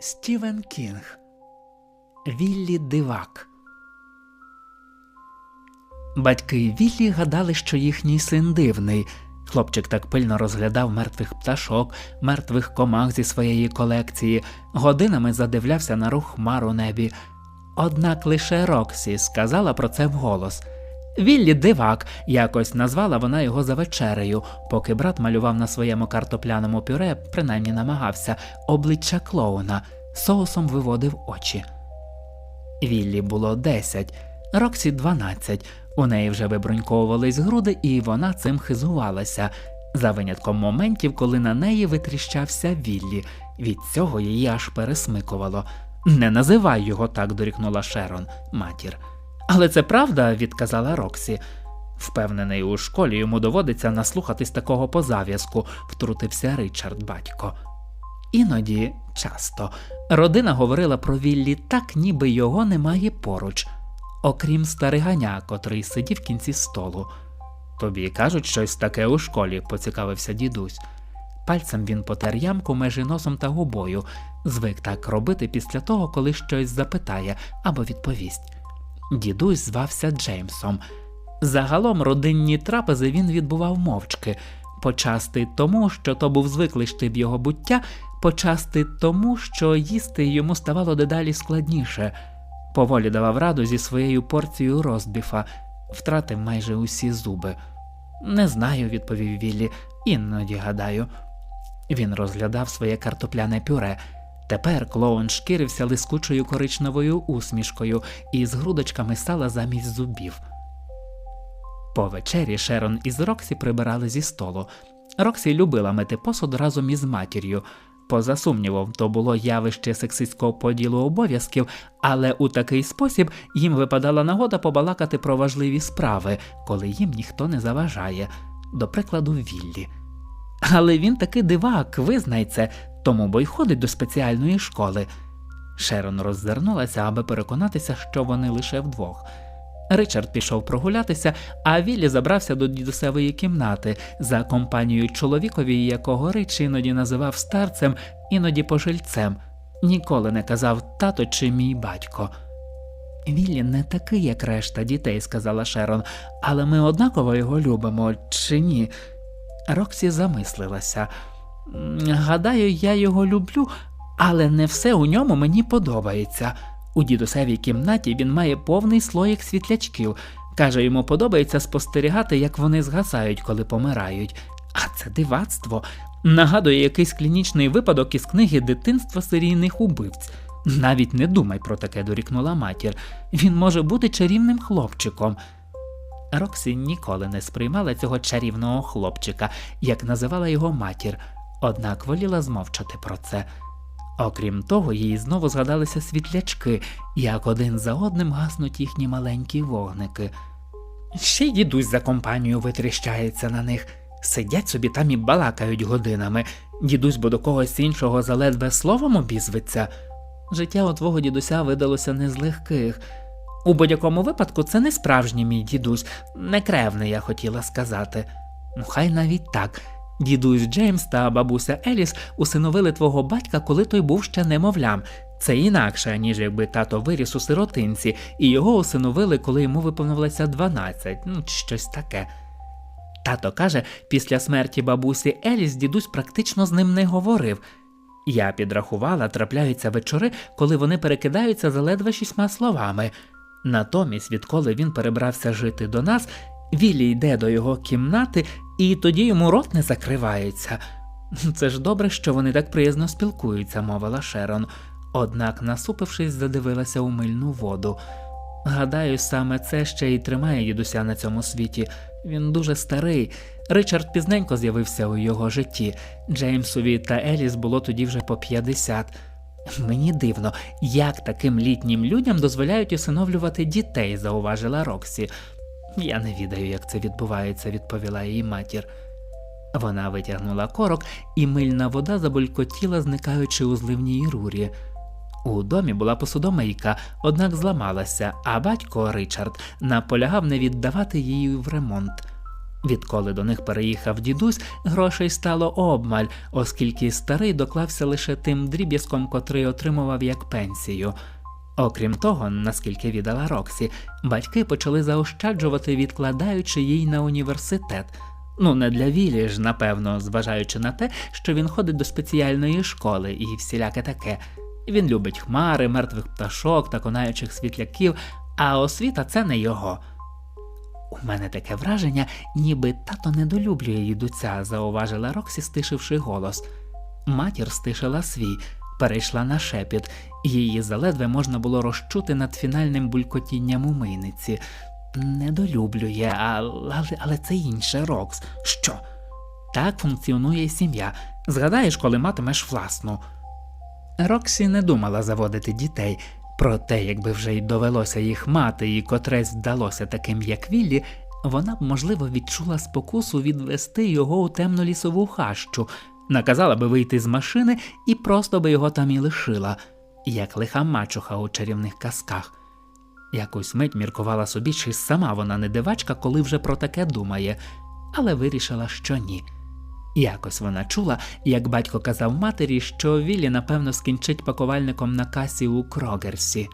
Стівен Кінг Віллі Дивак. Батьки Віллі гадали, що їхній син дивний. Хлопчик так пильно розглядав мертвих пташок, мертвих комах зі своєї колекції, годинами задивлявся на рух хмар у небі. Однак лише Роксі сказала про це вголос. Віллі дивак, якось назвала вона його за вечерею, поки брат малював на своєму картопляному пюре, принаймні намагався, обличчя клоуна, соусом виводив очі. Віллі було 10, Роксі 12. У неї вже вибруньковувались груди, і вона цим хизувалася, за винятком моментів, коли на неї витріщався Віллі. Від цього її аж пересмикувало. Не називай його так, дорікнула Шерон, матір. Але це правда, відказала Роксі. Впевнений, у школі йому доводиться наслухатись такого позав'язку, втрутився Ричард батько. Іноді, часто, родина говорила про Віллі так, ніби його немає поруч, окрім стариганя, котрий сидів в кінці столу. Тобі кажуть щось таке у школі, поцікавився дідусь. Пальцем він потер ямку межі носом та губою, звик так робити після того, коли щось запитає або відповість. Дідусь звався Джеймсом. Загалом родинні трапези він відбував мовчки, почасти тому, що то був звиклий штиб його буття, почасти тому, що їсти йому ставало дедалі складніше. Поволі давав раду зі своєю порцією розбіфа, втратив майже усі зуби. Не знаю, відповів Віллі, іноді гадаю. Він розглядав своє картопляне пюре. Тепер клоун шкірився лискучою коричневою усмішкою і з грудочками сала замість зубів. По вечері Шерон із Роксі прибирали зі столу. Роксі любила мити посуд разом із матір'ю. Поза сумнівом, то було явище сексистського поділу обов'язків, але у такий спосіб їм випадала нагода побалакати про важливі справи, коли їм ніхто не заважає, до прикладу, Віллі. Але він таки дивак, визнай тому бо й ходить до спеціальної школи. Шерон роззирнулася, аби переконатися, що вони лише вдвох. Ричард пішов прогулятися, а Віллі забрався до дідусевої кімнати за компанією чоловікові, якого Рич іноді називав старцем, іноді пожильцем, ніколи не казав тато чи мій батько. Віллі не такий, як решта дітей, сказала Шерон, але ми однаково його любимо, чи ні? Роксі замислилася. Гадаю, я його люблю, але не все у ньому мені подобається. У дідусевій кімнаті він має повний слоїк світлячків. Каже, йому подобається спостерігати, як вони згасають, коли помирають. А це дивацтво. Нагадує якийсь клінічний випадок із книги дитинства серійних убивць. Навіть не думай про таке, дорікнула матір. Він може бути чарівним хлопчиком. Роксі ніколи не сприймала цього чарівного хлопчика, як називала його матір, однак воліла змовчати про це. Окрім того, їй знову згадалися світлячки, як один за одним гаснуть їхні маленькі вогники. Ще й дідусь за компанію витріщається на них. Сидять собі там і балакають годинами. Дідусь бо до когось іншого заледве словом обізветься. Життя у твого дідуся видалося не з легких. У будь-якому випадку це не справжній мій дідусь, не кревний, я хотіла сказати. Ну, хай навіть так. Дідусь Джеймс та бабуся Еліс усиновили твого батька, коли той був ще немовлям. Це інакше, ніж якби тато виріс у сиротинці, і його усиновили, коли йому виповнилося 12, ну щось таке. Тато каже, після смерті бабусі Еліс дідусь практично з ним не говорив. Я підрахувала, трапляються вечори, коли вони перекидаються за ледве шістьма словами. Натомість, відколи він перебрався жити до нас, Віллі йде до його кімнати, і тоді йому рот не закривається. Це ж добре, що вони так приязно спілкуються, мовила Шерон. Однак, насупившись, задивилася у мильну воду. Гадаю, саме це ще й тримає дідуся на цьому світі. Він дуже старий. Ричард пізненько з'явився у його житті. Джеймсові та Еліс було тоді вже по 50. Мені дивно, як таким літнім людям дозволяють усиновлювати дітей, зауважила Роксі. Я не відаю, як це відбувається, відповіла її матір. Вона витягнула корок, і мильна вода забулькотіла, зникаючи у зливній рурі. У домі була посудомийка, однак зламалася, а батько Ричард наполягав не віддавати її в ремонт. Відколи до них переїхав дідусь, грошей стало обмаль, оскільки старий доклався лише тим дріб'язком, котрий отримував як пенсію. Окрім того, наскільки віддала Роксі, батьки почали заощаджувати, відкладаючи їй на університет. Ну, не для Вілі ж, напевно, зважаючи на те, що він ходить до спеціальної школи і всіляке таке. Він любить хмари, мертвих пташок та конаючих світляків, а освіта це не його. У мене таке враження, ніби тато недолюблює дідуця, зауважила Роксі, стишивши голос. Матір стишила свій, перейшла на шепіт, її заледве можна було розчути над фінальним булькотінням у мийниці. Недолюблює, але, але це інше, Рокс. Що? Так функціонує сім'я. Згадаєш, коли матимеш власну. Роксі не думала заводити дітей, проте, якби вже й довелося їх мати, і котресь вдалося таким, як Віллі, вона б, можливо, відчула спокусу відвести його у темну лісову хащу, наказала би вийти з машини і просто би його там і лишила, як лиха мачуха у чарівних казках. Якусь мить міркувала собі, чи сама вона не дивачка, коли вже про таке думає, але вирішила, що ні. Якось вона чула, як батько казав матері, що Віллі, напевно, скінчить пакувальником на касі у Крогерсі.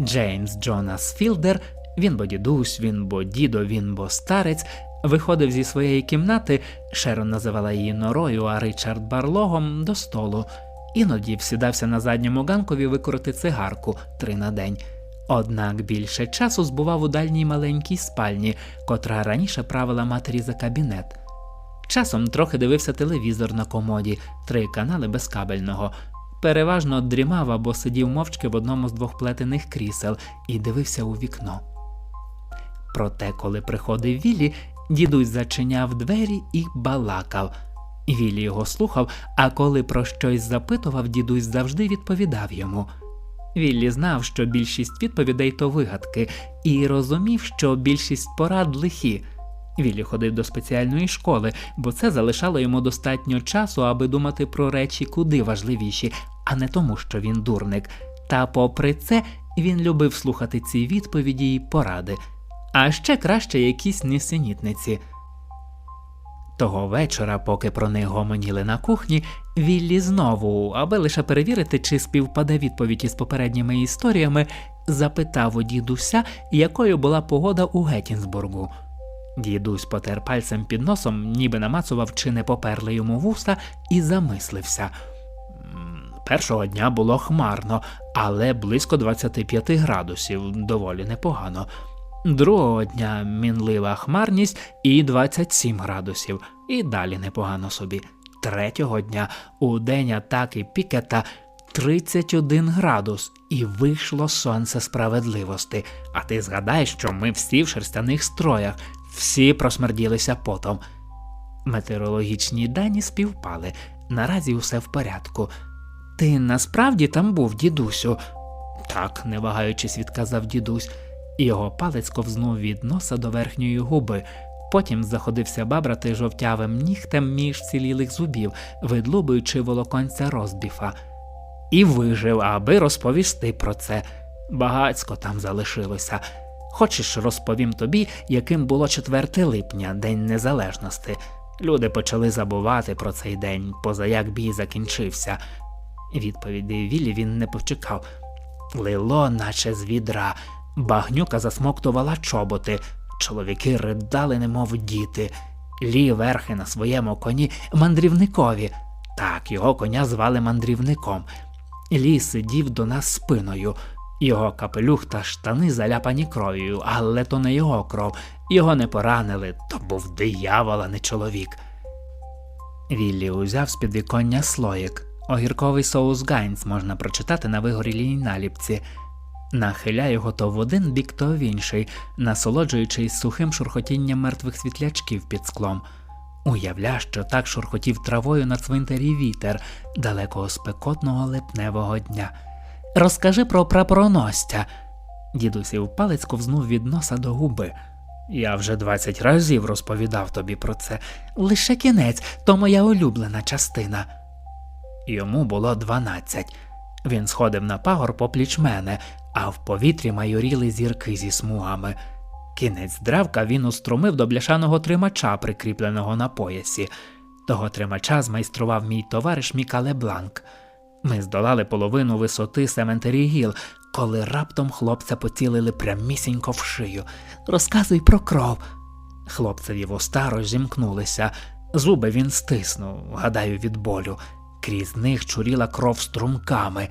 Джеймс Джонас Філдер, він бо дідусь, він бо дідо, він бо старець, виходив зі своєї кімнати, Шерон називала її норою, а Ричард Барлогом до столу. Іноді всідався на задньому ганкові викорити цигарку три на день. Однак більше часу збував у дальній маленькій спальні, котра раніше правила матері за кабінет. Часом трохи дивився телевізор на комоді, три канали безкабельного. Переважно дрімав або сидів мовчки в одному з двох плетених крісел і дивився у вікно. Проте, коли приходив Віллі, дідусь зачиняв двері і балакав. Віллі його слухав, а коли про щось запитував, дідусь завжди відповідав йому. Віллі знав, що більшість відповідей то вигадки, і розумів, що більшість порад лихі. Віллі ходив до спеціальної школи, бо це залишало йому достатньо часу, аби думати про речі куди важливіші, а не тому, що він дурник. Та попри це він любив слухати ці відповіді й поради, а ще краще якісь несенітниці. Того вечора, поки про них гомоніли на кухні, Віллі знову, аби лише перевірити, чи співпаде відповідь із попередніми історіями, запитав у дідуся, якою була погода у Геттінсбургу. Дідусь потер пальцем під носом, ніби намацував, чи не поперли йому вуста, і замислився. Першого дня було хмарно, але близько 25 градусів, доволі непогано. Другого дня мінлива хмарність і 27 градусів, і далі непогано собі. Третього дня у день атаки Пікета 31 градус, і вийшло сонце справедливості. А ти згадай, що ми всі в шерстяних строях, всі просмерділися потом. Метеорологічні дані співпали. Наразі усе в порядку. Ти насправді там був, дідусю? Так, не вагаючись, відказав дідусь. Його палець ковзнув від носа до верхньої губи, потім заходився бабрати жовтявим нігтем між цілілих зубів, видлубуючи волоконця розбіфа. І вижив, аби розповісти про це. Багацько там залишилося. Хочеш, розповім тобі, яким було 4 липня, День Незалежності. Люди почали забувати про цей день, поза як бій закінчився. Відповіді Віллі він не почекав. Лило, наче з відра. Багнюка засмоктувала чоботи, чоловіки ридали, немов діти, лі верхи на своєму коні мандрівникові. Так, його коня звали мандрівником. Лі сидів до нас спиною. Його капелюх та штани заляпані кров'ю, але то не його кров, його не поранили, то був диявол, а не чоловік. Віллі узяв з підвіконня слоїк. Огірковий соус Гайнц можна прочитати на вигорілій наліпці. Нахиляє його то в один бік, то в інший, насолоджуючись сухим шурхотінням мертвих світлячків під склом. Уявля, що так шурхотів травою на цвинтарі вітер далекого спекотного липневого дня. Розкажи про прапороносця. Дідусів палець ковзнув від носа до губи. Я вже двадцять разів розповідав тобі про це. Лише кінець, то моя улюблена частина. Йому було дванадцять. Він сходив на пагор попліч мене, а в повітрі майоріли зірки зі смугами. Кінець древка він устромив до бляшаного тримача, прикріпленого на поясі. Того тримача змайстрував мій товариш Мікале Бланк. Ми здолали половину висоти Сементері Гіл, коли раптом хлопця поцілили прямісінько в шию. Розказуй про кров. Хлопцеві вуста розімкнулися, зуби він стиснув, гадаю, від болю. Крізь них чуріла кров струмками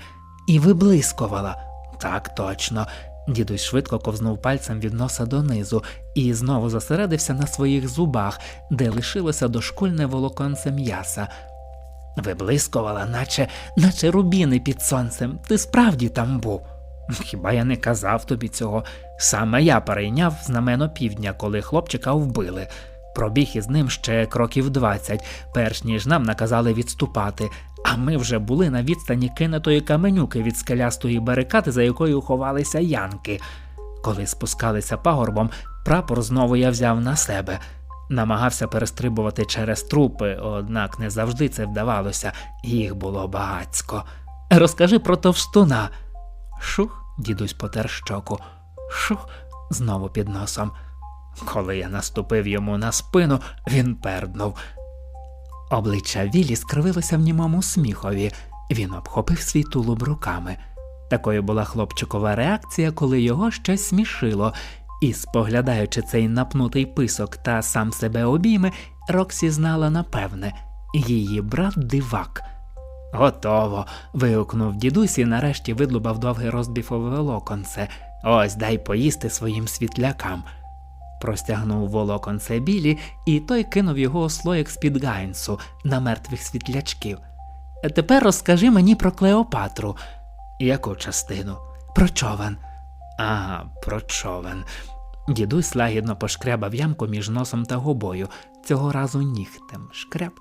і виблискувала. Так точно. Дідусь швидко ковзнув пальцем від носа донизу і знову зосередився на своїх зубах, де лишилося дошкульне волоконце м'яса. Виблискувала, наче, наче рубіни під сонцем. Ти справді там був. Хіба я не казав тобі цього? Саме я перейняв знамено півдня, коли хлопчика вбили. Пробіг із ним ще кроків двадцять, перш ніж нам наказали відступати, а ми вже були на відстані кинутої каменюки від скелястої барикади, за якою ховалися янки. Коли спускалися пагорбом, прапор знову я взяв на себе. Намагався перестрибувати через трупи, однак не завжди це вдавалося, їх було багацько. Розкажи про товстуна. Шух, дідусь потер щоку. Шух, знову під носом. Коли я наступив йому на спину, він перднув. Обличчя Віллі скривилося в німому сміхові. Він обхопив свій тулуб руками. Такою була хлопчикова реакція, коли його щось смішило, і, споглядаючи цей напнутий писок та сам себе обійми, Роксі знала напевне її брат дивак. Готово. вигукнув дідусь і нарешті видлубав довге розбіфове волоконце. Ось дай поїсти своїм світлякам. Простягнув волоконце білі, і той кинув його у слоїк з-під гайнсу на мертвих світлячків. Тепер розкажи мені про Клеопатру. Яку частину? Про човен. Ага, про човен. Дідусь лагідно пошкрябав ямку між носом та губою, цього разу нігтем. Шкряб.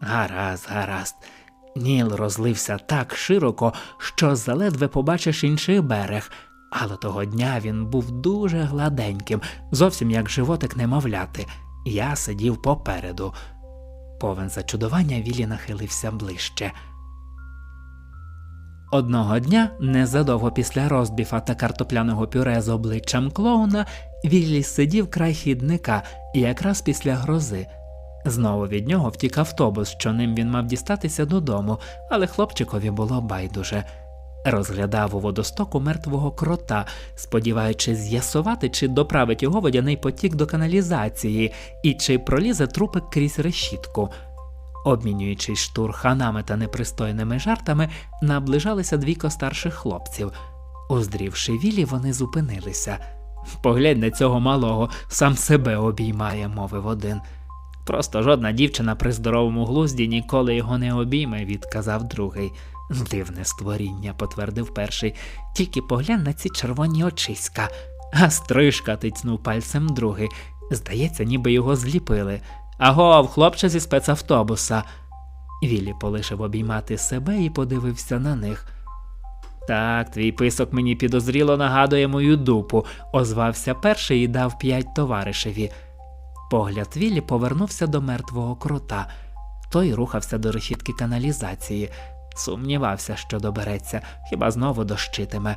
Гаразд, гаразд. Ніл розлився так широко, що заледве побачиш інший берег, але того дня він був дуже гладеньким, зовсім як животик немовляти. Я сидів попереду. Повен зачудування Вілі нахилився ближче. Одного дня, незадовго після розбіфа та картопляного пюре з обличчям клоуна, Віллі сидів край хідника якраз після грози. Знову від нього втік автобус, що ним він мав дістатися додому, але хлопчикові було байдуже. Розглядав у водостоку мертвого крота, сподіваючись з'ясувати, чи доправить його водяний потік до каналізації і чи пролізе трупик крізь решітку. Обмінюючись штурханами та непристойними жартами, наближалися двійко старших хлопців. Уздрівши вілі, вони зупинилися. Поглянь на цього малого, сам себе обіймає, мовив один. Просто жодна дівчина при здоровому глузді ніколи його не обійме, відказав другий. Дивне створіння, потвердив перший. Тільки поглянь на ці червоні очиська. А стрижка тицнув пальцем другий. Здається, ніби його зліпили. Агов, хлопче зі спецавтобуса. Віллі полишив обіймати себе і подивився на них. Так, твій писок мені підозріло нагадує мою дупу, озвався перший і дав п'ять товаришеві. Погляд Віллі повернувся до мертвого крота. Той рухався до решітки каналізації, сумнівався, що добереться, хіба знову дощитиме.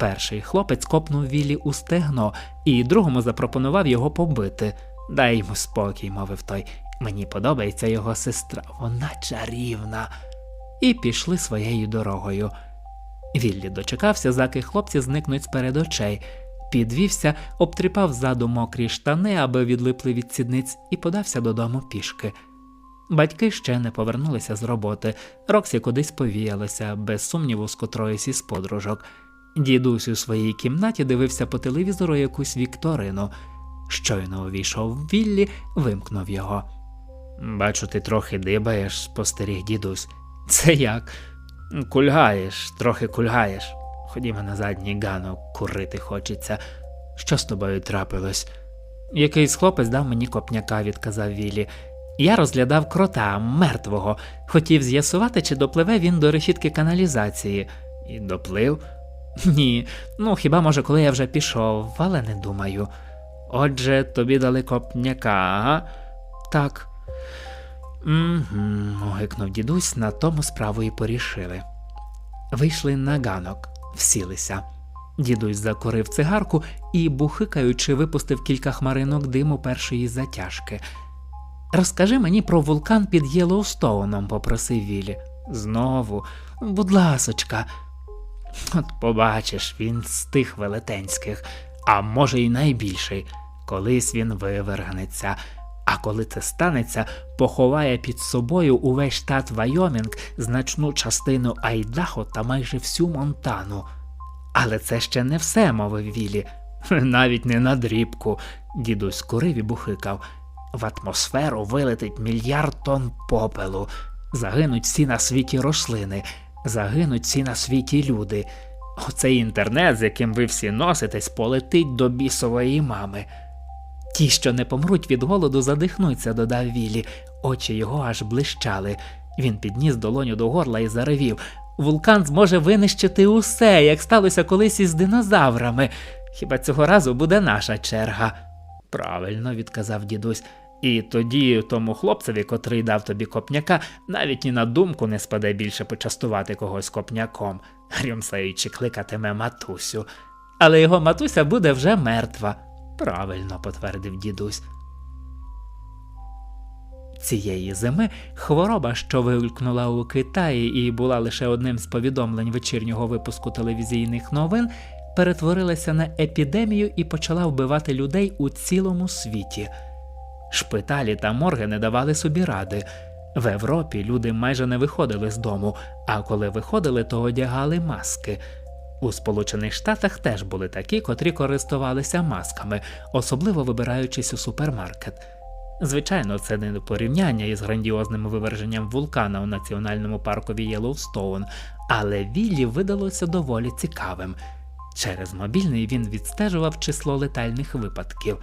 Перший хлопець копнув Віллі у стегно і другому запропонував його побити. Дай йому спокій, мовив той. Мені подобається його сестра, вона чарівна. І пішли своєю дорогою. Віллі дочекався, заки хлопці зникнуть перед очей, підвівся, обтріпав ззаду мокрі штани, аби відлипли від сідниць, і подався додому пішки. Батьки ще не повернулися з роботи, Роксі кудись повіялася, без сумніву, з котроїсь із подружок. Дідусь у своїй кімнаті дивився по телевізору якусь вікторину. Щойно увійшов Віллі, вимкнув його. Бачу, ти трохи дибаєш, спостеріг дідусь. Це як? Кульгаєш, трохи кульгаєш. Ходімо на задній ганок, курити хочеться. Що з тобою трапилось? Якийсь хлопець дав мені копняка, відказав Віллі. Я розглядав крота, мертвого, хотів з'ясувати, чи допливе він до решітки каналізації. І доплив? Ні, ну хіба може, коли я вже пішов, але не думаю. Отже, тобі дали копняка, ага? Так. Угу, гикнув дідусь, на тому справу і порішили. Вийшли на ганок, всілися. Дідусь закурив цигарку і, бухикаючи, випустив кілька хмаринок диму першої затяжки. Розкажи мені про вулкан під Єлоустоуном, попросив Віллі. Знову, будь ласочка. От побачиш, він з тих велетенських, а може й найбільший. Колись він вивергнеться. А коли це станеться, поховає під собою увесь штат Вайомінг, значну частину Айдахо та майже всю Монтану. Але це ще не все, мовив Вілі. Навіть не на дрібку. Дідусь курив і бухикав. В атмосферу вилетить мільярд тонн попелу. Загинуть всі на світі рослини, загинуть всі на світі люди. Оцей інтернет, з яким ви всі носитесь, полетить до бісової мами. Ті, що не помруть від голоду, задихнуться, додав Вілі. Очі його аж блищали. Він підніс долоню до горла і заревів. Вулкан зможе винищити усе, як сталося колись із динозаврами. Хіба цього разу буде наша черга? Правильно, відказав дідусь. І тоді тому хлопцеві, котрий дав тобі копняка, навіть ні на думку не спаде більше почастувати когось копняком, рюмсаючи кликатиме матусю. Але його матуся буде вже мертва. Правильно, потвердив дідусь. Цієї зими хвороба, що вигулькнула у Китаї і була лише одним з повідомлень вечірнього випуску телевізійних новин, перетворилася на епідемію і почала вбивати людей у цілому світі. Шпиталі та морги не давали собі ради. В Європі люди майже не виходили з дому, а коли виходили, то одягали маски. У Сполучених Штатах теж були такі, котрі користувалися масками, особливо вибираючись у супермаркет. Звичайно, це не порівняння із грандіозним виверженням вулкана у національному паркові Єлоустоун, але Віллі видалося доволі цікавим. Через мобільний він відстежував число летальних випадків.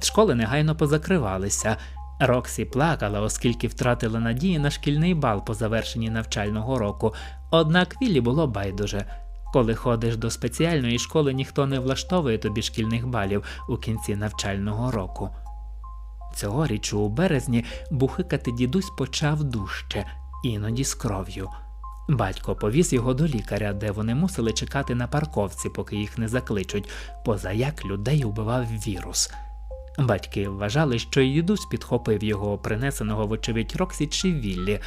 Школи негайно позакривалися. Роксі плакала, оскільки втратила надії на шкільний бал по завершенні навчального року. Однак Віллі було байдуже. Коли ходиш до спеціальної школи, ніхто не влаштовує тобі шкільних балів у кінці навчального року. Цьогоріч у березні бухикати дідусь почав дужче, іноді з кров'ю. Батько повіз його до лікаря, де вони мусили чекати на парковці, поки їх не закличуть, поза як людей убивав вірус. Батьки вважали, що дідусь підхопив його, принесеного, вочевидь, Роксі чи Віллі.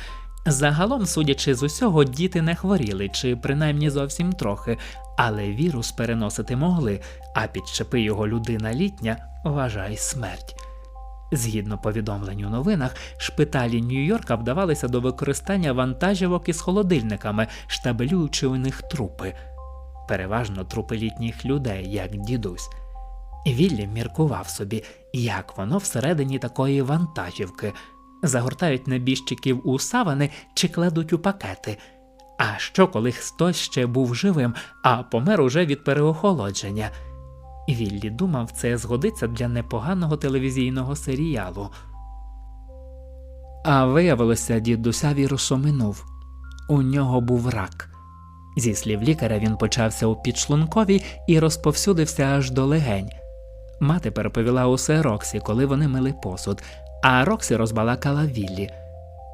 Загалом, судячи з усього, діти не хворіли, чи принаймні зовсім трохи, але вірус переносити могли, а підчепи його людина літня, вважай смерть. Згідно повідомлень у новинах, шпиталі Нью-Йорка вдавалися до використання вантажівок із холодильниками, штабелюючи у них трупи, переважно трупи літніх людей, як дідусь. Віллі міркував собі, як воно всередині такої вантажівки. Загортають небіжчиків у савани чи кладуть у пакети. А що, коли хтось ще був живим, а помер уже від переохолодження? Віллі думав, це згодиться для непоганого телевізійного серіалу. А виявилося, дідуся вірусу минув. У нього був рак. Зі слів лікаря, він почався у підшлунковій і розповсюдився аж до легень. Мати переповіла усе Роксі, коли вони мили посуд, а Роксі розбалакала Віллі.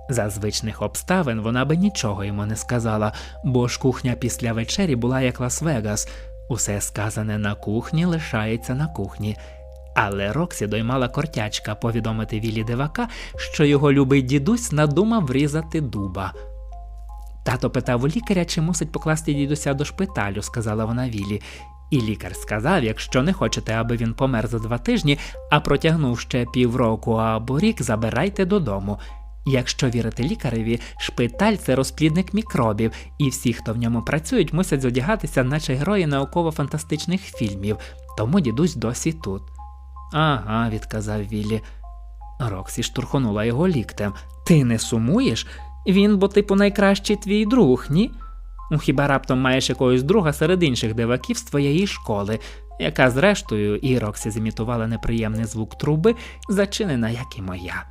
За звичних обставин вона би нічого йому не сказала, бо ж кухня після вечері була як Лас-Вегас, усе сказане на кухні лишається на кухні. Але Роксі доймала кортячка повідомити Віллі дивака, що його любий дідусь надумав врізати дуба. Тато питав у лікаря, чи мусить покласти дідуся до шпиталю, сказала вона Віллі. І лікар сказав, якщо не хочете, аби він помер за два тижні, а протягнув ще півроку або рік, забирайте додому. Якщо вірити лікареві, шпиталь це розплідник мікробів, і всі, хто в ньому працюють, мусять зодягатися, наче герої науково-фантастичних фільмів, тому дідусь досі тут. Ага, відказав Віллі. Роксі штурхонула його ліктем. Ти не сумуєш? Він, бо типу найкращий твій друг, ні? Ну, хіба раптом маєш якогось друга серед інших диваків з твоєї школи, яка, зрештою, і Роксі зімітувала неприємний звук труби, зачинена, як і моя.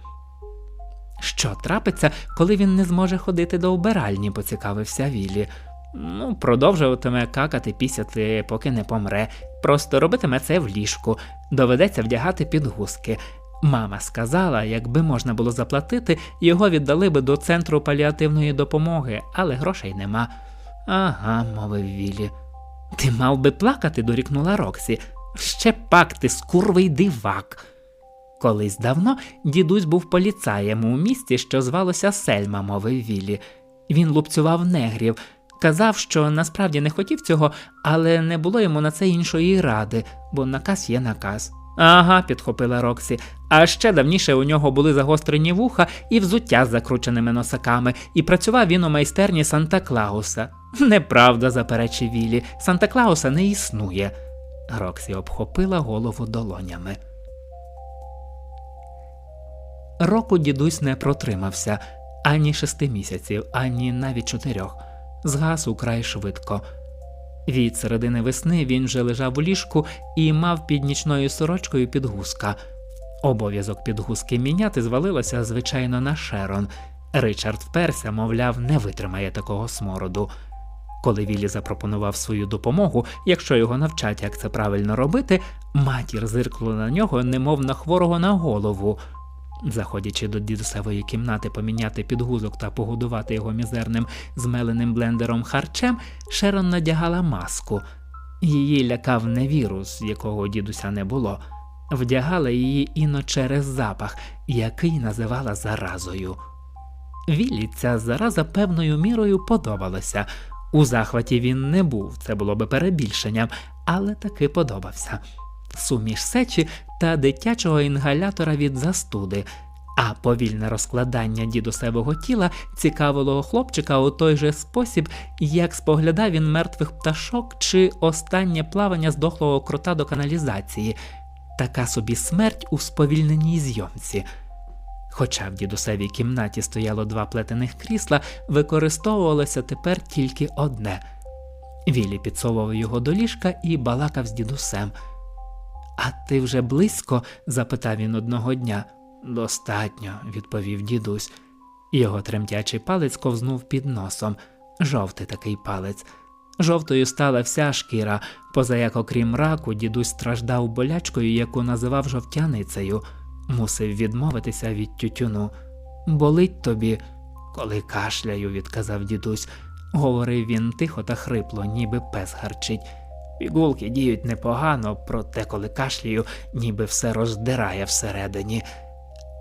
Що трапиться, коли він не зможе ходити до вбиральні, поцікавився Віллі. Ну, продовжуватиме какати пісяти, поки не помре. Просто робитиме це в ліжку, доведеться вдягати підгузки. Мама сказала, якби можна було заплатити, його віддали би до центру паліативної допомоги, але грошей нема. Ага, мовив Віллі. Ти мав би плакати, дорікнула Роксі. Ще пак ти скурвий дивак. Колись давно дідусь був поліцаєм у місті, що звалося Сельма, мовив Віллі. Він лупцював негрів, казав, що насправді не хотів цього, але не було йому на це іншої ради, бо наказ є наказ. Ага, підхопила Роксі. А ще давніше у нього були загострені вуха і взуття з закрученими носаками, і працював він у майстерні Санта Клауса. Неправда, заперечив Віллі, Санта Клауса не існує. Роксі обхопила голову долонями. Року дідусь не протримався ані шести місяців, ані навіть чотирьох. Згас украй швидко. Від середини весни він вже лежав у ліжку і мав під нічною сорочкою підгузка. Обов'язок підгузки міняти звалилося, звичайно, на Шерон. Ричард вперся, мовляв, не витримає такого смороду. Коли Віллі запропонував свою допомогу, якщо його навчать, як це правильно робити, матір зиркнула на нього, немов на хворого на голову. Заходячи до дідусевої кімнати поміняти підгузок та погодувати його мізерним змеленим блендером харчем, Шерон надягала маску. Її лякав не вірус, якого дідуся не було. Вдягала її іно через запах, який називала заразою. Віллі ця зараза певною мірою подобалася. У захваті він не був, це було би перебільшенням, але таки подобався. Суміш сечі та дитячого інгалятора від застуди, а повільне розкладання дідусевого тіла цікавило хлопчика у той же спосіб, як споглядав він мертвих пташок чи останнє плавання здохлого крота до каналізації, така собі смерть у сповільненій зйомці. Хоча в дідусевій кімнаті стояло два плетених крісла, використовувалося тепер тільки одне. Віллі підсовував його до ліжка і балакав з дідусем. А ти вже близько? запитав він одного дня. Достатньо, відповів дідусь. Його тремтячий палець ковзнув під носом. Жовтий такий палець. Жовтою стала вся шкіра, поза як, окрім раку, дідусь страждав болячкою, яку називав жовтяницею. Мусив відмовитися від тютюну. Болить тобі, коли кашляю, відказав дідусь. Говорив він тихо та хрипло, ніби пес гарчить. Пігулки діють непогано, проте коли кашляю, ніби все роздирає всередині.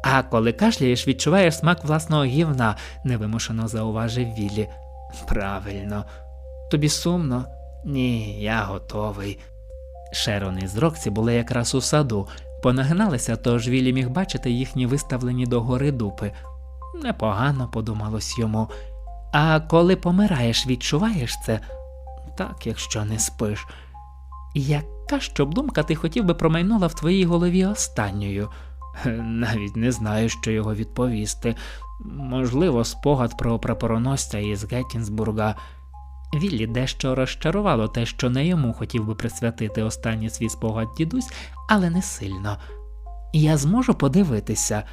А коли кашляєш, відчуваєш смак власного гівна, невимушено зауважив Віллі. Правильно. Тобі сумно? Ні, я готовий. Шерон із Роксі були якраз у саду, понагиналися, тож Віллі міг бачити їхні виставлені догори дупи. Непогано, подумалось йому. А коли помираєш, відчуваєш це? Так, якщо не спиш. Яка щоб думка ти хотів би промайнула в твоїй голові останньою? Е, Навіть не знаю, що його відповісти. Можливо, спогад про прапороносця із Геттінсбурга. Віллі дещо розчарувало те, що не йому хотів би присвятити останній свій спогад дідусь, але не сильно. Я зможу подивитися.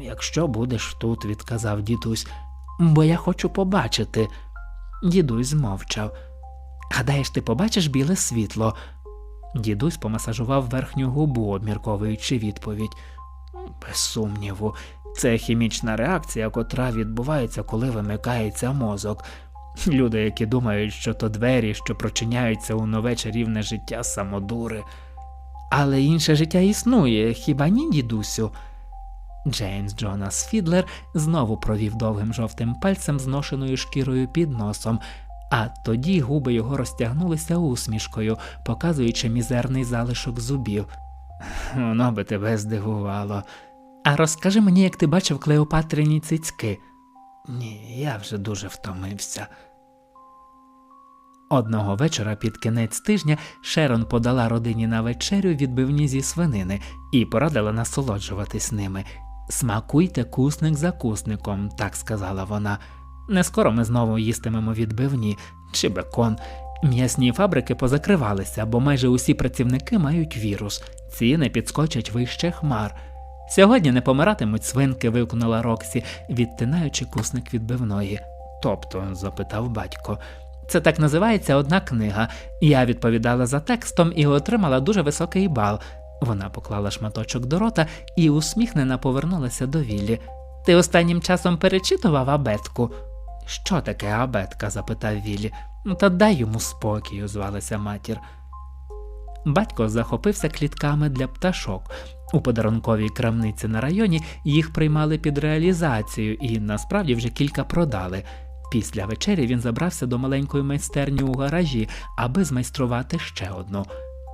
Якщо будеш тут, відказав дідусь, бо я хочу побачити. Дідусь змовчав. Гадаєш, ти побачиш біле світло? Дідусь помасажував верхню губу, обмірковуючи відповідь. Без сумніву, це хімічна реакція, котра відбувається, коли вимикається мозок. Люди, які думають, що то двері, що прочиняються у нове чарівне життя самодури. Але інше життя існує, хіба ні, дідусю? Джеймс Джонас Фідлер знову провів довгим жовтим пальцем зношеною шкірою під носом, а тоді губи його розтягнулися усмішкою, показуючи мізерний залишок зубів. Воно би тебе здивувало. А розкажи мені, як ти бачив Клеопатрині цицьки. Ні, я вже дуже втомився. Одного вечора під кінець тижня Шерон подала родині на вечерю відбивні зі свинини і порадила насолоджуватись ними. Смакуйте кусник за кусником, так сказала вона. Не скоро ми знову їстимемо відбивні чи бекон. М'ясні фабрики позакривалися, бо майже усі працівники мають вірус, ціни підскочать вище хмар. Сьогодні не помиратимуть свинки, вигукнула Роксі, відтинаючи кусник відбивної. Тобто, запитав батько. Це так називається одна книга. Я відповідала за текстом і отримала дуже високий бал. Вона поклала шматочок до рота і усміхнена повернулася до Віллі. Ти останнім часом перечитував абетку? Що таке абетка? запитав Віллі. «Ну, Та дай йому спокій, озвалася матір. Батько захопився клітками для пташок. У подарунковій крамниці на районі їх приймали під реалізацію і насправді вже кілька продали. Після вечері він забрався до маленької майстерні у гаражі, аби змайструвати ще одну.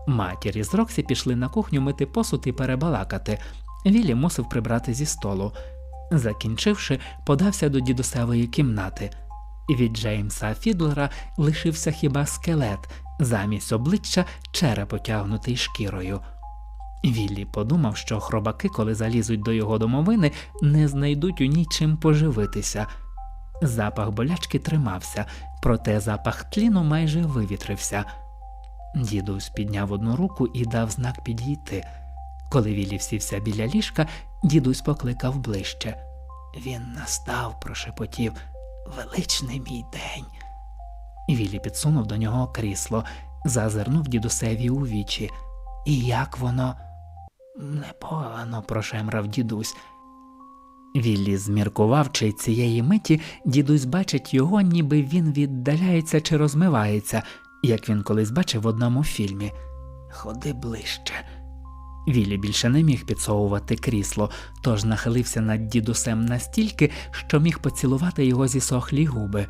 Матір із Роксі пішли на кухню мити посуд і перебалакати. Віллі мусив прибрати зі столу. Закінчивши, подався до дідусевої кімнати. Від Джеймса Фідлера лишився хіба скелет, замість обличчя череп отягнутий шкірою. Віллі подумав, що хробаки, коли залізуть до його домовини, не знайдуть у ній чим поживитися. Запах болячки тримався, проте запах тліну майже вивітрився. Дідусь підняв одну руку і дав знак підійти. Коли Віллі сівся біля ліжка, дідусь покликав ближче. Він настав, прошепотів, величний мій день. Віллі підсунув до нього крісло, зазирнув дідусеві у вічі. І як воно непогано прошемрав дідусь. Віллі зміркував, чи цієї миті дідусь бачить його, ніби він віддаляється чи розмивається, як він колись бачив в одному фільмі. Ходи ближче. Віллі більше не міг підсовувати крісло, тож нахилився над дідусем настільки, що міг поцілувати його зісохлі губи.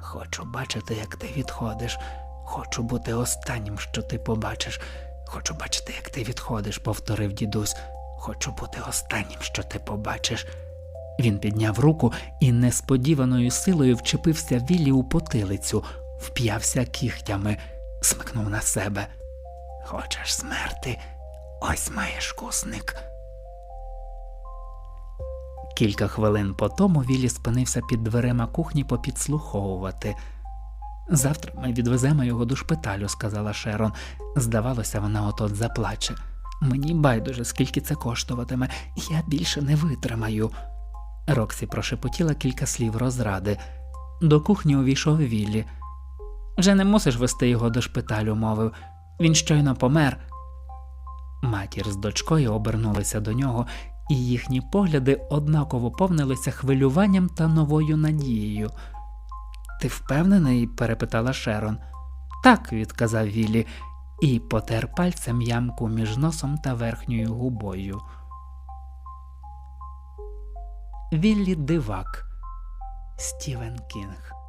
Хочу бачити, як ти відходиш. Хочу бути останнім, що ти побачиш. Хочу бачити, як ти відходиш, повторив дідусь. Хочу бути останнім, що ти побачиш. Він підняв руку і несподіваною силою вчепився Віллі у потилицю, вп'явся кігтями, смикнув на себе. Хочеш смерти? Ось маєш кусник. Кілька хвилин по тому Віллі спинився під дверима кухні попідслуховувати. Завтра ми відвеземо його до шпиталю, сказала Шерон. Здавалося, вона от-от заплаче. Мені байдуже, скільки це коштуватиме, я більше не витримаю. Роксі прошепотіла кілька слів розради. До кухні увійшов Віллі. Вже не мусиш вести його до шпиталю, мовив. Він щойно помер. Матір з дочкою обернулися до нього, і їхні погляди однаково повнилися хвилюванням та новою надією. Ти впевнений? перепитала Шерон. Так, відказав Віллі, і потер пальцем ямку між носом та верхньою губою. Віллі Дивак Стівен Кінг